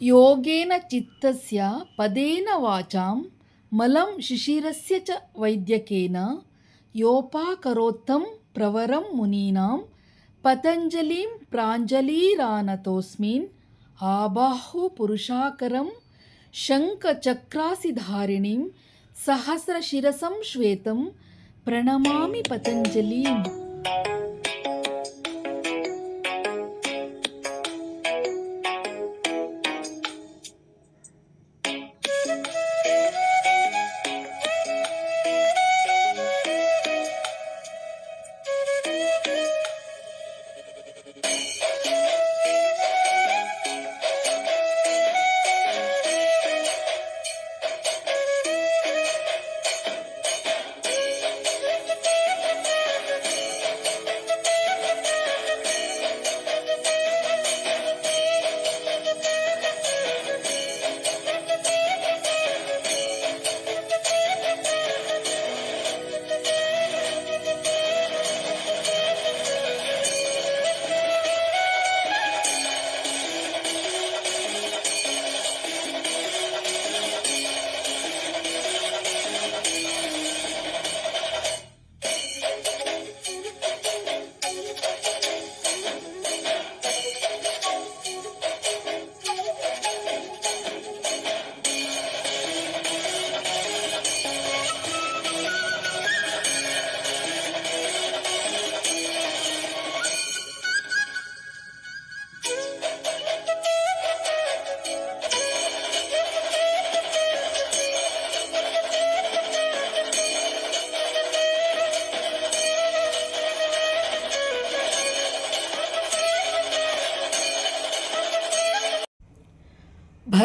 ಯೋಗೇನ ಚಿತ್ತಸ್ಯ ಪದೇನ ವಾಚಾಂ ಮಲಂ ಶಿಶಿರಸ್ಯ ಚ ವೈದ್ಯಕೇನ ಯೋಪಾಕರೋತ್ತಂ ಪ್ರವರಂ ಮುನೀನಾಂ ಪತಂಜಲಿಂ ಪ್ರಾಂಜಲಿರಾನತೋಸ್ಮಿನ್ ಆಬಾಹು ಪುರುಷಾಕರಂ ಶಂಖಚಕ್ರಾಸಿಧಾರಿಣಿಂ ಸಹಸ್ರಶಿರಸಂ ಶ್ವೇತಂ ಪ್ರಣಮಾಮಿ ಪತಂಜಲಿಂ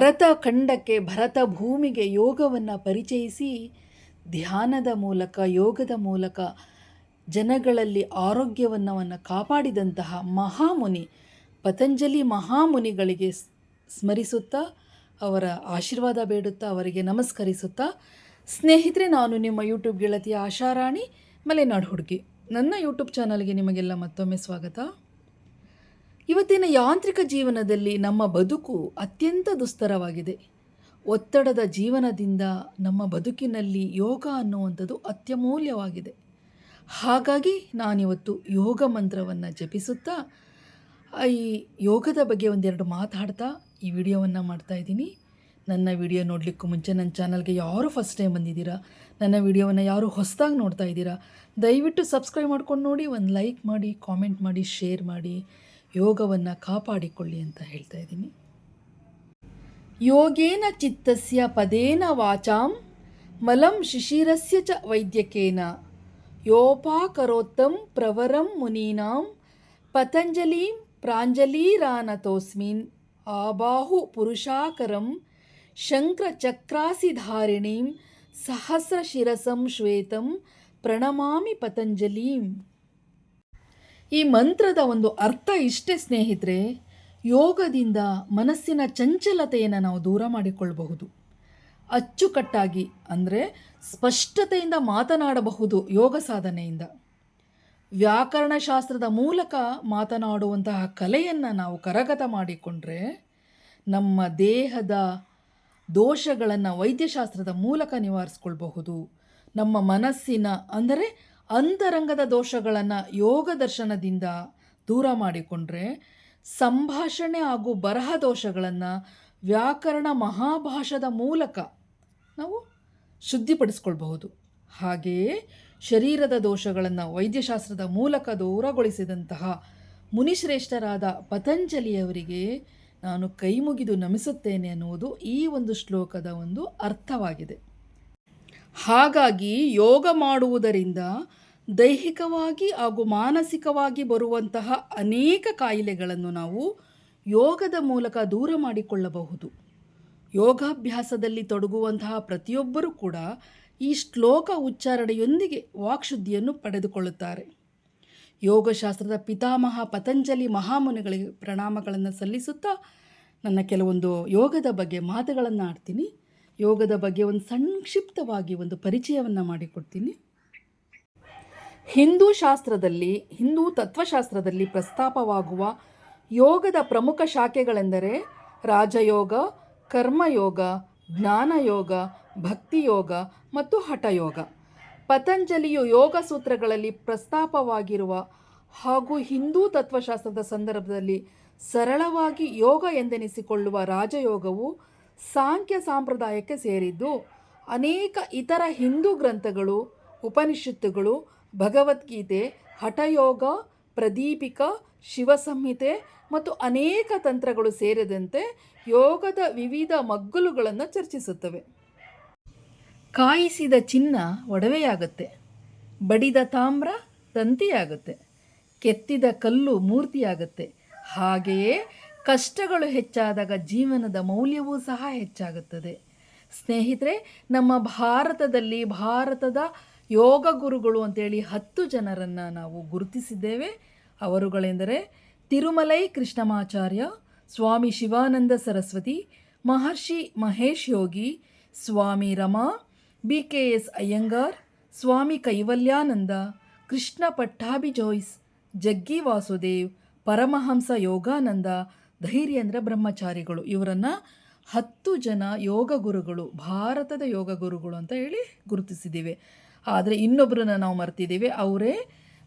ಭರತ ಖಂಡಕ್ಕೆ ಭರತ ಭೂಮಿಗೆ ಯೋಗವನ್ನು ಪರಿಚಯಿಸಿ ಧ್ಯಾನದ ಮೂಲಕ, ಯೋಗದ ಮೂಲಕ ಜನಗಳಲ್ಲಿ ಆರೋಗ್ಯವನ್ನು ಕಾಪಾಡಿದಂತಹ ಮಹಾಮುನಿ, ಪತಂಜಲಿ ಮಹಾಮುನಿಗಳಿಗೆ ಸ್ಮರಿಸುತ್ತಾ, ಅವರ ಆಶೀರ್ವಾದ ಬೇಡುತ್ತಾ, ಅವರಿಗೆ ನಮಸ್ಕರಿಸುತ್ತಾ, ಸ್ನೇಹಿತರೆ, ನಾನು ನಿಮ್ಮ ಯೂಟ್ಯೂಬ್ ಗೆಳತಿಯ ಆಶಾರಾಣಿ, ಮಲೆನಾಡು ಹುಡುಗಿ. ನನ್ನ ಯೂಟ್ಯೂಬ್ ಚಾನಲ್ಗೆ ನಿಮಗೆಲ್ಲ ಮತ್ತೊಮ್ಮೆ ಸ್ವಾಗತ. ಇವತ್ತಿನ ಯಾಂತ್ರಿಕ ಜೀವನದಲ್ಲಿ ನಮ್ಮ ಬದುಕು ಅತ್ಯಂತ ದುಸ್ತರವಾಗಿದೆ. ಒತ್ತಡದ ಜೀವನದಿಂದ ನಮ್ಮ ಬದುಕಿನಲ್ಲಿ ಯೋಗ ಅನ್ನುವಂಥದ್ದು ಅತ್ಯಮೂಲ್ಯವಾಗಿದೆ. ಹಾಗಾಗಿ ನಾನಿವತ್ತು ಯೋಗ ಮಂತ್ರವನ್ನು ಜಪಿಸುತ್ತಾ, ಈ ಯೋಗದ ಬಗ್ಗೆ ಒಂದೆರಡು ಮಾತಾಡ್ತಾ ಈ ವಿಡಿಯೋವನ್ನು ಮಾಡ್ತಾ ಇದ್ದೀನಿ. ನನ್ನ ವಿಡಿಯೋ ನೋಡಲಿಕ್ಕೂ ಮುಂಚೆ ನನ್ನ ಚಾನಲ್ಗೆ ಯಾರು ಫಸ್ಟ್ ಟೈಮ್ ಬಂದಿದ್ದೀರಾ, ನನ್ನ ವಿಡಿಯೋವನ್ನು ಯಾರು ಹೊಸದಾಗಿ ನೋಡ್ತಾ ಇದ್ದೀರಾ, ದಯವಿಟ್ಟು ಸಬ್ಸ್ಕ್ರೈಬ್ ಮಾಡ್ಕೊಂಡು ನೋಡಿ, ಒಂದು ಲೈಕ್ ಮಾಡಿ, ಕಾಮೆಂಟ್ ಮಾಡಿ, ಶೇರ್ ಮಾಡಿ. ಯೋಗವನ್ನು ಕಾಪಾಡಿಕೊಳ್ಳಿ ಅಂತ ಹೇಳ್ತಾ ಇದ್ದೀನಿ. ಯೋಗೇನ ಚಿತ್ತಸ್ಯ ಪದೇನ ವಾಚಾಂ ಮಲಂ ಶಿಶಿರಸ್ಯ ಚ ವೈದ್ಯಕೇನ ಯೋಪಾಕರೋತ್ತಂ ಪ್ರವರಂ ಮುನೀನಾಂ ಪತಂಜಲಿಂ ಪ್ರಾಂಜಲಿರಾನತೋಸ್ಮಿನ್ ಆಬಾಹು ಪುರುಷಾಕರಂ ಶಂಕ್ರಚಕ್ರಾಸಿಧಾರಿಣೀಂ ಸಹಸ್ರಶಿರಸಂ ಶ್ವೇತಂ ಪ್ರಣಮಾಮಿ ಪತಂಜಲಿಂ ಈ ಮಂತ್ರದ ಒಂದು ಅರ್ಥ ಇಷ್ಟೇ ಸ್ನೇಹಿತರೆ, ಯೋಗದಿಂದ ಮನಸ್ಸಿನ ಚಂಚಲತೆಯನ್ನು ನಾವು ದೂರ ಮಾಡಿಕೊಳ್ಳಬಹುದು ಅಚ್ಚುಕಟ್ಟಾಗಿ ಅಂದರೆ ಸ್ಪಷ್ಟತೆಯಿಂದ ಮಾತನಾಡಬಹುದು ಯೋಗ ಸಾಧನೆಯಿಂದ. ವ್ಯಾಕರಣಶಾಸ್ತ್ರದ ಮೂಲಕ ಮಾತನಾಡುವಂತಹ ಕಲೆಯನ್ನು ನಾವು ಕರಗತ ಮಾಡಿಕೊಂಡ್ರೆ, ನಮ್ಮ ದೇಹದ ದೋಷಗಳನ್ನು ವೈದ್ಯಶಾಸ್ತ್ರದ ಮೂಲಕ ನಿವಾರಿಸ್ಕೊಳ್ಬಹುದು. ನಮ್ಮ ಮನಸ್ಸಿನ, ಅಂದರೆ ಅಂತರಂಗದ ದೋಷಗಳನ್ನು ಯೋಗ ದರ್ಶನದಿಂದ ದೂರ ಮಾಡಿಕೊಂಡ್ರೆ ಸಂಭಾಷಣೆ ಹಾಗೂ ಬರಹ ದೋಷಗಳನ್ನು ವ್ಯಾಕರಣ ಮಹಾಭಾಷದ ಮೂಲಕ ನಾವು ಶುದ್ಧಿಪಡಿಸ್ಕೊಳ್ಬಹುದು. ಹಾಗೆಯೇ ಶರೀರದ ದೋಷಗಳನ್ನು ವೈದ್ಯಶಾಸ್ತ್ರದ ಮೂಲಕ ದೂರಗೊಳಿಸಿದಂತಹ ಮುನಿಶ್ರೇಷ್ಠರಾದ ಪತಂಜಲಿಯವರಿಗೆ ನಾನು ಕೈಮುಗಿದು ನಮಿಸುತ್ತೇನೆ ಅನ್ನುವುದು ಈ ಒಂದು ಶ್ಲೋಕದ ಒಂದು ಅರ್ಥವಾಗಿದೆ. ಹಾಗಾಗಿ ಯೋಗ ಮಾಡುವುದರಿಂದ ದೈಹಿಕವಾಗಿ ಹಾಗೂ ಮಾನಸಿಕವಾಗಿ ಬರುವಂತಹ ಅನೇಕ ಕಾಯಿಲೆಗಳನ್ನು ನಾವು ಯೋಗದ ಮೂಲಕ ದೂರ ಮಾಡಿಕೊಳ್ಳಬಹುದು. ಯೋಗಾಭ್ಯಾಸದಲ್ಲಿ ತೊಡಗುವಂತಹ ಪ್ರತಿಯೊಬ್ಬರೂ ಕೂಡ ಈ ಶ್ಲೋಕ ಉಚ್ಚಾರಣೆಯೊಂದಿಗೆ ವಾಕ್ಶುದ್ಧಿಯನ್ನು ಪಡೆದುಕೊಳ್ಳುತ್ತಾರೆ. ಯೋಗಶಾಸ್ತ್ರದ ಪಿತಾಮಹ ಪತಂಜಲಿ ಮಹಾಮುನಿಗಳಿಗೆ ಪ್ರಣಾಮಗಳನ್ನು ಸಲ್ಲಿಸುತ್ತಾ ನನ್ನ ಕೆಲವೊಂದು ಯೋಗದ ಬಗ್ಗೆ ಮಾತುಗಳನ್ನು ಆಡ್ತೀನಿ ಯೋಗದ ಬಗ್ಗೆ ಒಂದು ಸಂಕ್ಷಿಪ್ತವಾಗಿ ಒಂದು ಪರಿಚಯವನ್ನು ಮಾಡಿಕೊಡ್ತೀನಿ. ಹಿಂದೂ ಶಾಸ್ತ್ರದಲ್ಲಿ, ಹಿಂದೂ ತತ್ವಶಾಸ್ತ್ರದಲ್ಲಿ ಪ್ರಸ್ತಾಪವಾಗುವ ಯೋಗದ ಪ್ರಮುಖ ಶಾಖೆಗಳೆಂದರೆ ರಾಜಯೋಗ, ಕರ್ಮಯೋಗ, ಜ್ಞಾನಯೋಗ, ಭಕ್ತಿಯೋಗ ಮತ್ತು ಹಠಯೋಗ. ಪತಂಜಲಿಯು ಯೋಗ ಸೂತ್ರಗಳಲ್ಲಿ ಪ್ರಸ್ತಾಪವಾಗಿರುವ ಹಾಗೂ ಹಿಂದೂ ತತ್ವಶಾಸ್ತ್ರದ ಸಂದರ್ಭದಲ್ಲಿ ಸರಳವಾಗಿ ಯೋಗ ಎಂದೆನಿಸಿಕೊಳ್ಳುವ ರಾಜಯೋಗವು ಸಾಂಖ್ಯ ಸಾಂಪ್ರದಾಯಕ್ಕೆ ಸೇರಿದ್ದು ಅನೇಕ ಇತರ ಹಿಂದೂ ಗ್ರಂಥಗಳು, ಉಪನಿಷತ್ತುಗಳು, ಭಗವದ್ಗೀತೆ, ಹಠಯೋಗ, ಪ್ರದೀಪಿಕ, ಶಿವಸಂಹಿತೆ ಮತ್ತು ಅನೇಕ ತಂತ್ರಗಳು ಸೇರಿದಂತೆ ಯೋಗದ ವಿವಿಧ ಮಗ್ಗುಲುಗಳನ್ನು ಚರ್ಚಿಸುತ್ತವೆ. ಕಾಯಿಸಿದ ಚಿನ್ನ ಒಡವೆಯಾಗುತ್ತೆ, ಬಡಿದ ತಾಮ್ರ ತಂತಿಯಾಗುತ್ತೆ ಕೆತ್ತಿದ ಕಲ್ಲು ಮೂರ್ತಿಯಾಗುತ್ತೆ. ಹಾಗೆಯೇ ಕಷ್ಟಗಳು ಹೆಚ್ಚಾದಾಗ ಜೀವನದ ಮೌಲ್ಯವೂ ಸಹ ಹೆಚ್ಚಾಗುತ್ತದೆ. ಸ್ನೇಹಿತರೆ, ನಮ್ಮ ಭಾರತದಲ್ಲಿ ಭಾರತದ ಯೋಗ ಗುರುಗಳು ಅಂತೇಳಿ ಹತ್ತು ಜನರನ್ನು ನಾವು ಗುರುತಿಸಿದ್ದೇವೆ. ಅವರುಗಳೆಂದರೆ Tirumalai Krishnamacharya, Swami Sivananda Saraswati, Maharishi Mahesh Yogi, Swami Rama B K S Iyengar, Swami Kaivalyananda, Krishna Pattabhi Jois Jaggi Vasudev, Paramahansa Yogananda ಧೈರ್ಯೇಂದ್ರ ಬ್ರಹ್ಮಚಾರಿಗಳು. ಇವರನ್ನು ಹತ್ತು ಜನ ಯೋಗ ಗುರುಗಳು, ಭಾರತದ ಯೋಗ ಗುರುಗಳು ಅಂತ ಹೇಳಿ ಗುರುತಿಸಿದ್ದೀವಿ ಆದರೆ ಇನ್ನೊಬ್ಬರನ್ನ ನಾವು ಮರ್ತಿದ್ದೀವಿ ಅವರೇ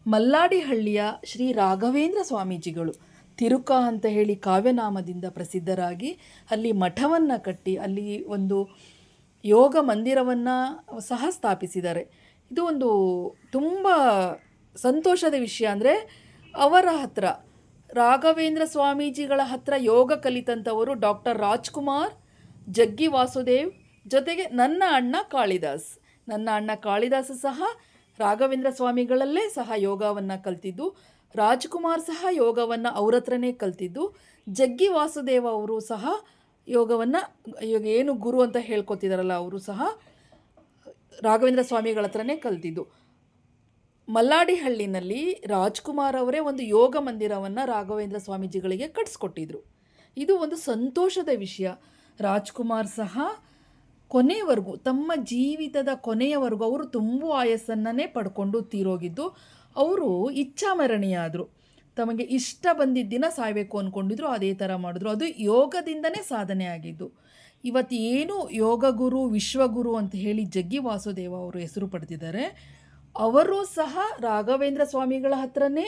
ಮಲ್ಲಾಡಿಹಳ್ಳಿಯ ಶ್ರೀ ರಾಘವೇಂದ್ರ ಸ್ವಾಮೀಜಿಗಳು. ತಿರುಕ ಅಂತ ಹೇಳಿ ಕಾವ್ಯನಾಮದಿಂದ ಪ್ರಸಿದ್ಧರಾಗಿ ಅಲ್ಲಿ ಮಠವನ್ನು ಕಟ್ಟಿ, ಅಲ್ಲಿ ಒಂದು ಯೋಗ ಮಂದಿರವನ್ನು ಸಹ ಸ್ಥಾಪಿಸಿದ್ದಾರೆ. ಇದು ಒಂದು ತುಂಬ ಸಂತೋಷದ ವಿಷಯ ಅಂದರೆ ಅವರ ಹತ್ರ ರಾಘವೇಂದ್ರ ಸ್ವಾಮೀಜಿಗಳ ಹತ್ರ ಯೋಗ ಕಲಿತಂಥವರು ಡಾಕ್ಟರ್ ರಾಜ್ಕುಮಾರ್, ಜಗ್ಗಿ ವಾಸುದೇವ್, ಜೊತೆಗೆ ನನ್ನ ಅಣ್ಣ ಕಾಳಿದಾಸ್. ನನ್ನ ಅಣ್ಣ ಕಾಳಿದಾಸ ಸಹ ರಾಘವೇಂದ್ರ ಸ್ವಾಮಿಗಳಲ್ಲೇ ಸಹ ಯೋಗವನ್ನು ಕಲ್ತಿದ್ದು, ರಾಜ್ಕುಮಾರ್ ಸಹ ಯೋಗವನ್ನು ಅವ್ರ ಹತ್ರನೇ ಕಲ್ತಿದ್ದು, ಜಗ್ಗಿ ವಾಸುದೇವ ಅವರು ಸಹ ಯೋಗವನ್ನು, ಇವಾಗ ಏನು ಗುರು ಅಂತ ಹೇಳ್ಕೊತಿದಾರಲ್ಲ, ಅವರು ಸಹ ರಾಘವೇಂದ್ರ ಸ್ವಾಮಿಗಳ ಹತ್ರನೇ ಕಲ್ತಿದ್ದು. ಮಲ್ಲಾಡಿಹಳ್ಳಿನಲ್ಲಿ ರಾಜ್ಕುಮಾರ್ ಅವರೇ ಒಂದು ಯೋಗ ಮಂದಿರವನ್ನು ರಾಘವೇಂದ್ರ ಸ್ವಾಮೀಜಿಗಳಿಗೆ ಕಟ್ಸ್ಕೊಟ್ಟಿದ್ರು. ಇದು ಒಂದು ಸಂತೋಷದ ವಿಷಯ. ರಾಜ್ಕುಮಾರ್ ಸಹ ಕೊನೆಯವರೆಗೂ ತಮ್ಮ ಜೀವಿತದ ಕೊನೆಯವರೆಗೂ ಅವರು ತುಂಬ ಆಯಸ್ಸನ್ನೇ ಪಡ್ಕೊಂಡು ತೀರೋಗಿದ್ದು, ಅವರು ಇಚ್ಛಾಮರಣೀಯಾದರು. ತಮಗೆ ಇಷ್ಟ ಬಂದಿದ್ದ ದಿನ ಸಾಯಬೇಕು ಅಂದ್ಕೊಂಡಿದ್ರು ಅದೇ ಥರ ಮಾಡಿದ್ರು. ಅದು ಯೋಗದಿಂದನೇ ಸಾಧನೆ ಆಗಿದ್ದು. ಇವತ್ತು ಏನು ಯೋಗ ಗುರು ವಿಶ್ವಗುರು ಅಂತ ಹೇಳಿ ಜಗ್ಗಿ ವಾಸುದೇವ ಅವರು ಹೆಸರು ಪಡೆದಿದ್ದಾರೆ. ಅವರು ಸಹ ರಾಘವೇಂದ್ರ ಸ್ವಾಮಿಗಳ ಹತ್ರನೇ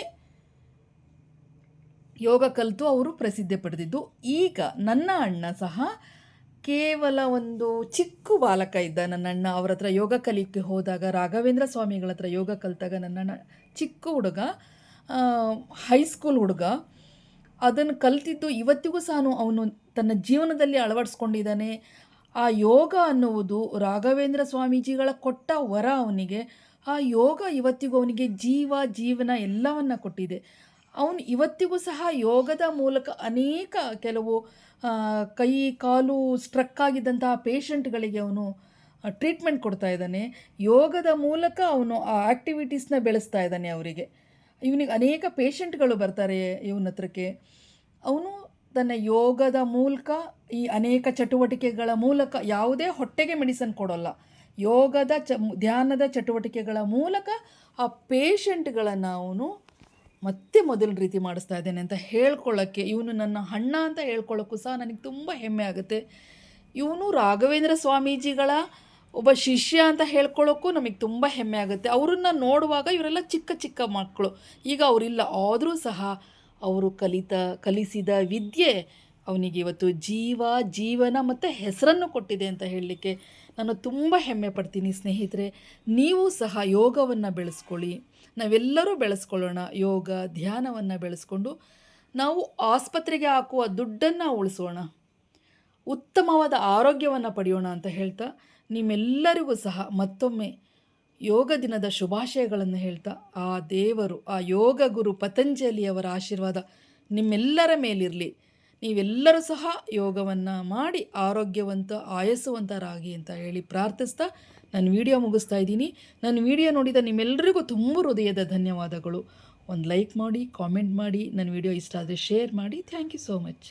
ಯೋಗ ಕಲಿತು ಅವರು ಪ್ರಸಿದ್ಧಿ ಪಡೆದಿದ್ದು. ಈಗ ನನ್ನ ಅಣ್ಣ ಸಹ ಕೇವಲ ಒಂದು ಚಿಕ್ಕ ಬಾಲಕ ಇದ್ದ ನನ್ನ ಅಣ್ಣ ಅವ್ರ ಹತ್ರ ಯೋಗ ಕಲಿಯಕ್ಕೆ ಹೋದಾಗ, ರಾಘವೇಂದ್ರ ಸ್ವಾಮಿಗಳ ಹತ್ರ ಯೋಗ ಕಲಿತಾಗ ನನ್ನ ಚಿಕ್ಕ ಹುಡುಗ ಹೈಸ್ಕೂಲ್ ಹುಡುಗ. ಅದನ್ನು ಕಲ್ತಿದ್ದು ಇವತ್ತಿಗೂ ಸಹ ಅವನು ತನ್ನ ಜೀವನದಲ್ಲಿ ಅಳವಡಿಸ್ಕೊಂಡಿದ್ದಾನೆ. ಆ ಯೋಗ ಅನ್ನುವುದು ರಾಘವೇಂದ್ರ ಸ್ವಾಮೀಜಿಗಳ ಕೊಟ್ಟ ವರ ಅವನಿಗೆ. ಆ ಯೋಗ ಇವತ್ತಿಗೂ ಅವನಿಗೆ ಜೀವ, ಜೀವನ ಎಲ್ಲವನ್ನ ಕೊಟ್ಟಿದೆ. ಅವನು ಇವತ್ತಿಗೂ ಸಹ ಯೋಗದ ಮೂಲಕ ಅನೇಕ ಕೆಲವು ಕೈ, ಕಾಲು ಸ್ಟ್ರಕ್ ಆಗಿದ್ದಂತಹ ಪೇಷಂಟ್ಗಳಿಗೆ ಅವನು ಟ್ರೀಟ್ಮೆಂಟ್ ಕೊಡ್ತಾ ಇದ್ದಾನೆ. ಯೋಗದ ಮೂಲಕ ಅವನು ಆ ಆ್ಯಕ್ಟಿವಿಟೀಸ್ನ ಬೆಳೆಸ್ತಾ ಇದ್ದಾನೆ ಅವರಿಗೆ. ಇವನಿಗೆ ಅನೇಕ ಪೇಷಂಟ್ಗಳು ಬರ್ತಾರೆ ಇವನ ಹತ್ರಕ್ಕೆ. ಅವನು ತನ್ನ ಯೋಗದ ಮೂಲಕ ಈ ಅನೇಕ ಚಟುವಟಿಕೆಗಳ ಮೂಲಕ ಯಾವುದೇ ಹೊಟ್ಟೆಗೆ ಮೆಡಿಸನ್ ಕೊಡೋಲ್ಲ. ಯೋಗದ ಚ ಧ್ಯಾನದ ಚಟುವಟಿಕೆಗಳ ಮೂಲಕ ಆ ಪೇಷಂಟ್ಗಳನ್ನು ಅವನು ಮತ್ತೆ ಮೊದಲ ರೀತಿ ಮಾಡಿಸ್ತಾ ಇದ್ದೇನೆ ಅಂತ ಹೇಳ್ಕೊಳ್ಳೋಕ್ಕೆ ಇವನು ನನ್ನ ಅಣ್ಣ ಅಂತ ಹೇಳ್ಕೊಳ್ಳೋಕ್ಕೂ ಸಹ ನನಗೆ ತುಂಬ ಹೆಮ್ಮೆ ಆಗುತ್ತೆ. ಇವನು ರಾಘವೇಂದ್ರ ಸ್ವಾಮೀಜಿಗಳ ಒಬ್ಬ ಶಿಷ್ಯ ಅಂತ ಹೇಳ್ಕೊಳ್ಳೋಕ್ಕೂ ನಮಗೆ ತುಂಬ ಹೆಮ್ಮೆ ಆಗುತ್ತೆ. ಅವರನ್ನು ನೋಡುವಾಗ ಇವರೆಲ್ಲ ಚಿಕ್ಕ ಚಿಕ್ಕ ಮಕ್ಕಳು ಈಗ ಅವರಿಲ್ಲ, ಆದರೂ ಸಹ ಅವರು ಕಲಿತ, ಕಲಿಸಿದ ವಿದ್ಯೆ ಅವನಿಗೆ ಇವತ್ತು ಜೀವ, ಜೀವನ ಮತ್ತು ಹೆಸರನ್ನು ಕೊಟ್ಟಿದೆ ಅಂತ ಹೇಳಲಿಕ್ಕೆ ನಾನು ತುಂಬ ಹೆಮ್ಮೆ ಪಡ್ತೀನಿ ಸ್ನೇಹಿತರೆ, ನೀವು ಸಹ ಯೋಗವನ್ನು ಬೆಳೆಸ್ಕೊಳ್ಳಿ. ನಾವೆಲ್ಲರೂ ಬೆಳೆಸ್ಕೊಳ್ಳೋಣ, ಯೋಗ, ಧ್ಯಾನವನ್ನು ಬೆಳೆಸ್ಕೊಂಡು ನಾವು ಆಸ್ಪತ್ರೆಗೆ ಹಾಕುವ ದುಡ್ಡನ್ನು ಉಳಿಸೋಣ. ಉತ್ತಮವಾದ ಆರೋಗ್ಯವನ್ನು ಪಡೆಯೋಣ ಅಂತ ಹೇಳ್ತಾ, ನಿಮ್ಮೆಲ್ಲರಿಗೂ ಸಹ ಮತ್ತೊಮ್ಮೆ ಯೋಗ ದಿನದ ಶುಭಾಶಯಗಳನ್ನು ಹೇಳ್ತಾ, ಆ ದೇವರು, ಆ ಯೋಗ ಗುರು ಪತಂಜಲಿಯವರ ಆಶೀರ್ವಾದ ನಿಮ್ಮೆಲ್ಲರ ಮೇಲಿರಲಿ. ನೀವೆಲ್ಲರೂ ಸಹ ಯೋಗವನ್ನು ಮಾಡಿ ಆರೋಗ್ಯವಂತ, ಆಯಸ್ಸುವಂತರಾಗಿ ಅಂತ ಹೇಳಿ ಪ್ರಾರ್ಥಿಸ್ತಾ ನಾನು ವಿಡಿಯೋ ಮುಗಿಸ್ತಾ ಇದ್ದೀನಿ. ನನ್ನ ವಿಡಿಯೋ ನೋಡಿದ ನಿಮ್ಮೆಲ್ಲರಿಗೂ ತುಂಬ ಹೃದಯದ ಧನ್ಯವಾದಗಳು. ಒಂದು ಲೈಕ್ ಮಾಡಿ, ಕಾಮೆಂಟ್ ಮಾಡಿ, ನನ್ನ ವಿಡಿಯೋ ಇಷ್ಟ ಆದರೆ ಶೇರ್ ಮಾಡಿ. Thank you so much.